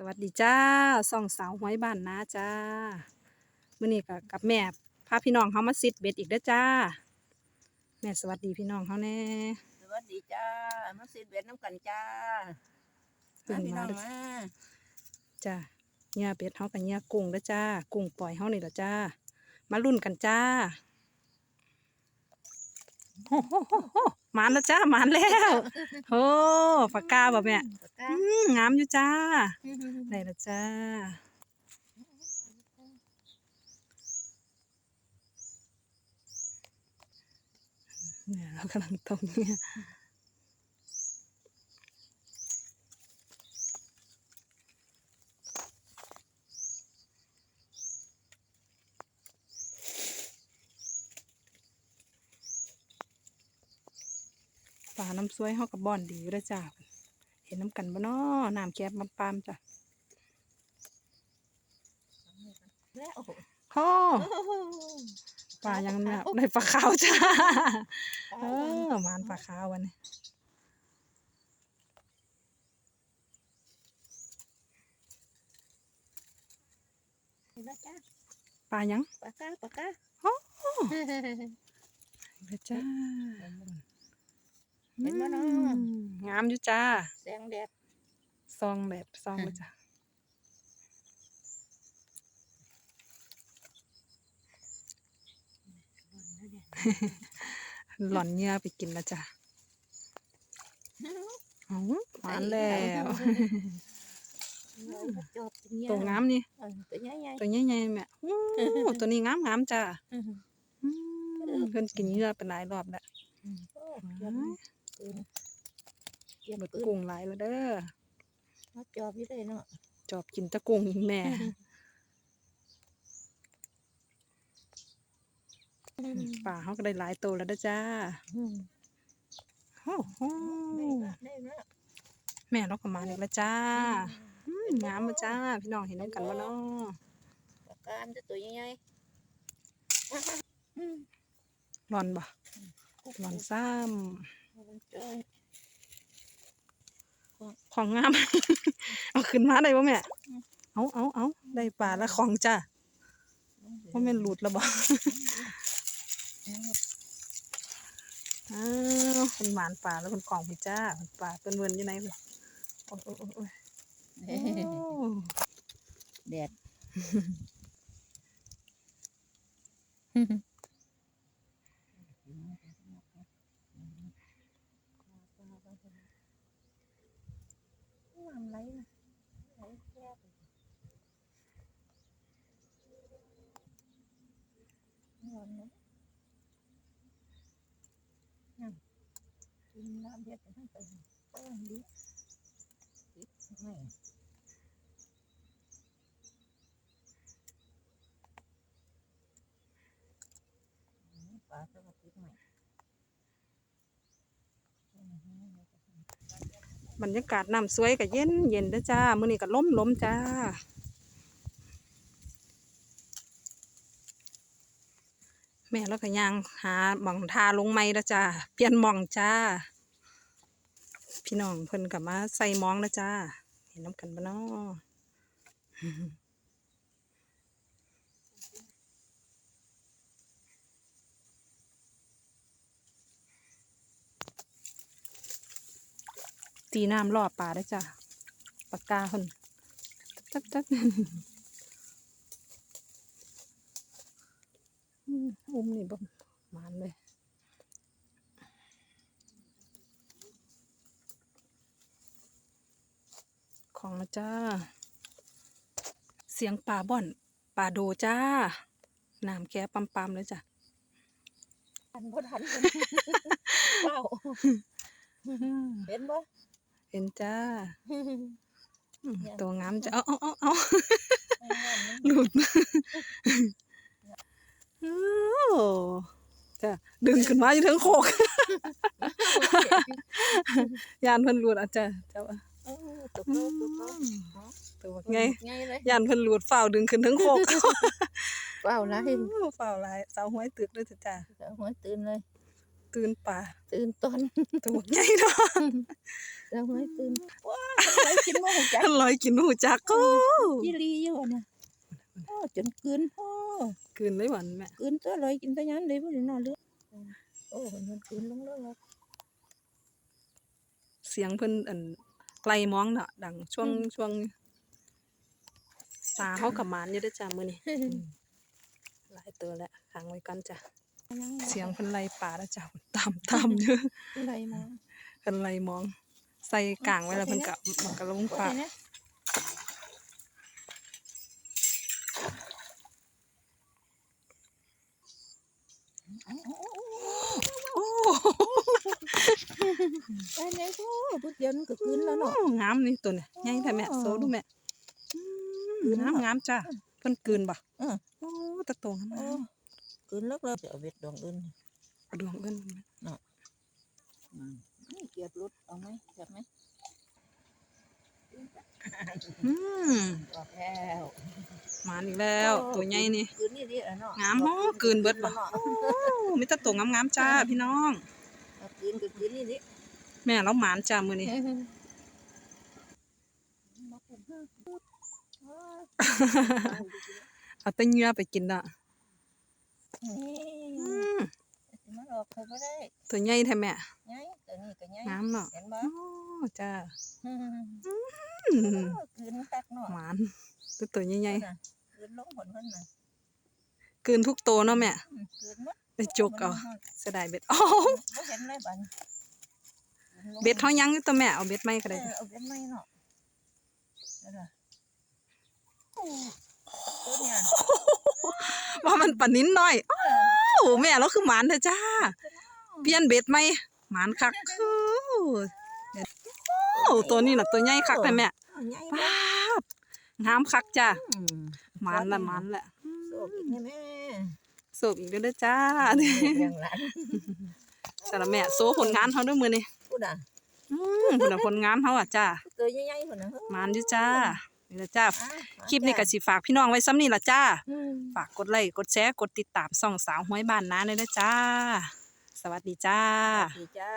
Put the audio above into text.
สวัสดีจ้าส่องสาวห้อยบ้านนาจ้ามื้อนี้ก็กับแม่พาพี่น้องเฮามาซิดเบ็ดอีกเด้อจ้า แม่สวัสดีพี่น้องเฮาแน่สวัสดีจ้ามาสิเบ็ดน้ำกันจ้าเพิ่งพี่น้มาองเด้อมาจ้าเหยื่อเป็ดเฮากับเหยื่อกุ้งเด้อจ้า กุ้งปล่อยเฮานี่ล่ะจ้า มาลุ้นกันจ้าโอ้โหโหโหหมานแล้วจ้าหมานแล้วโอ้ปากกาบ่แม่ปากกา อืมงามอยู่จ้าได้แล้วจ้า เนี่ยเรากำลังตรงเนี่ยปลาน้ำซวยเฮากับบ่อนดีอยู่เด้อจ้า เห็นน้ำกันบ่น้อน้ำแคบปามๆจ้ะแล้วโอ้โหโอ้ปลายังเนี่ยได้ปลาขาวจ้าเออหมานปลาขาววันนี้เห็นแล้วจ้าปลายังปากกาปากกาเด้อจ้า เห็นบ่เนาะอืมงามอยู่จ้าแสงแดดซองแบบซองเลยจ้ะหล่อนเหงื่อไปกินแล้วจ้ะเอาหวานแล้วจบเงี้ยตัวงามนี่เออตัวใหญ่ใหญ่ตัวใหญ่ๆแม่อู้ตัวนี้งามงามๆจ้าอืมเพิ่นกินเหงื่อไปหลายรอบแล้วโอ้เก็บ ปืนเก็บเบิดปืนกุ้งหลายแล้วเด้อมาจอบอยู่เลยเนาะจอบกินแตะกุ้งแม่ป่าเขาก็ได้หลายโตวแล้วเด้อจ้าอืมโอ้โหได้ละได้ละแม่เราก็มาอีกแล้วจ้าอืมงามมาจ้า พี่น้องเห็นน้ำกันบ่เนาะปากกาอันจะตัวใหญ่ๆอืมหลอนบ่หลอนซ้มัน จ้อยำของงาม เอาขึ้นมาได้บ่แม่ เอาเอาเอาได้ปลาแล้วของจ้าว่าแม่นหลุดแล้วบ่อ้าวเป็นหวานป่าแล้วเป็นกล่องพี่จ้าเป็นป่าเป็นเวินอยู่ไหนเลยโอ้ยโอ้ยโอ้ยโอ้ยเฮ้โอ้แดด น้ำไหลนะไหลแค่ไปร้อนนะนั่นกินน้ำเย็นไปทั้งตั บรรยากาศน้ำสวยกับเย็นเย็นเด้จ้ามื้อนี้ก็ล้มล้มจ้าแม่แล้วก็ย่างหาหม่องทาลงไม้ละจ้าเปลี่ยนหม่องจ้า พี่น้องเพิ่นกับมาใส่หมองละจ้า เห็นน้ำกันบ่เนาะ ตีน้ำล่อปลาได้อจ้าปากกาเพิ่นจักจักอืมอุ้มนี่บ่หมานเลยของนะจ้า เสียงป่าบ่อนป่าโดจ้าน้ำแก้ปั๊มปั๊มๆเลยจ้ะทันบ่ทันเปล่าเห็นบ่ เห็นจ้าอืมเนี่ยตัวงามจ้ะเอาเอาเอาเอาไม่งั้นมันหลุดโอ้จ้ะดึงขึ้นมาอยู่ทั้งโคกยานเพิ่นหลุดอะจ้ะเจ้าเออตกโลกตกโลกตัวไงไงเลยยานเพิ่นหลุดฝ้าวดึงขึ้นทั้งโคกเปล่านะเห็นฝ้าวหลายสาวห้วยตึกด้วยจ้ะจ้ะหัวตื่นเลย ตื่นป่าตื่นตอนตัวใหญ่เนาะแล้วไม่ตื่นว้าไปกินหมูจักลอยกินหูจักโอ้ยี่ลีอยู่นะโอ้จนกืนพ่อคืนไม่หวันแม่กืนตัวเลยกินตัวยันเลยบ่ได้นอนเลยโอ้มันกืนลงแล้วเสียงเพิ่นอันไกลมองน่ะดังช่วงช่วงตาเฮากับหมานอยู่เด้อจ้ามื้อนี้หลายตัวแล้วขังไว้ก่อนจ้ะ เสียงเพิ่นไล่ป่าแล้วจ้ะตามตามอยู่อะไรมาเพิ่นไล่มอง ใส่กลางไว้แล้วเพิ่นก็มันก็ลงป่านะโอ้ไปไหนพ่อพุดเดียวมันก็กืนแล้วเนาะงามนี่ตัวเนี่ยใหญ่แท้แม่อ๋อโซดูแม่อืมคืนงามเนาะงามจ้ะเพิ่นกลืนบ่เออโอ้ตะโตงามโอ้กืนแล้วเราจะเอาเบ็ดดองอื่นกระดวงเอิ้นนี่เกียบรถเอาไหมเกียบไหมอืมออกแล้วหมานอีกแล้วตัวใหญ่นี่กืนนี่ดิอะเนาะงามเนาะกืนเบิดบ่เนาะโอ้มีแตะโตงามๆจ้าพี่น้องกืนก็กืนนี่ดิแม่เราหมานจ้ามื้อนี้มาปลูกเพิ่มว้าเอาแต่เหงื่อไปกินน่ะนี่อื มมันออกเขาไม่ได้ตัวใหญ่แท้แม่ไงตัวนี้ก็ไงงามเนาะเห็นบ่โอ้จ้าอืมอืมกืนตักเนาะหมานตัวตัวใหญ่น่ะกืนลงผลเพิ่นน่ะๆกลืนทุกตัวเนาะแม่อืมกืนหมดไปจกเอาเสียดายเบ็ดโอ้บ่เห็นเลยบัดนี้เบ็ดเฮายังอยู่ตัวแม่เอาเบ็ดใหม่ก็เอได้อเอาเบ็ดไหมเนาะนั่นน่ะโอ้ตัวเนี่ย ว่ามันปลานิ้นน้อยเออโอ้แม่เราคือหมานเถอะจ้า เปลี่ยนเบ็ดไหมหมานคักคือโอ้ตัวนี้น่ะตัวใหญ่คักแต่แม่เอาใหญ่ป้าบ่บงามคักจ้าอืมหมานละหมานละโซกอีกนี่แม่โศกอีกเด้อเด้อจ้าเลี้ยงหลานสารแม่โซผลงานเฮาเด้วยมื้อนี้พูดอะอืมพุ่นน่ะผลงานเฮาอะจ้าตัวใหญ่ๆพุ่นน่ะเฮ้ยหมานอยู่จ้า นี่ล่ะจ้าอะคลิปนี้ก็สิฝากพี่น้องไว้ซ้ำนี่ล่ะจ้าอืมฝากกดไลค์กดแชร์กดติดตามส่องสาวห้วยบ้านนาเลยนะจ้า สวัสดีจ้าสวัสดีจ้า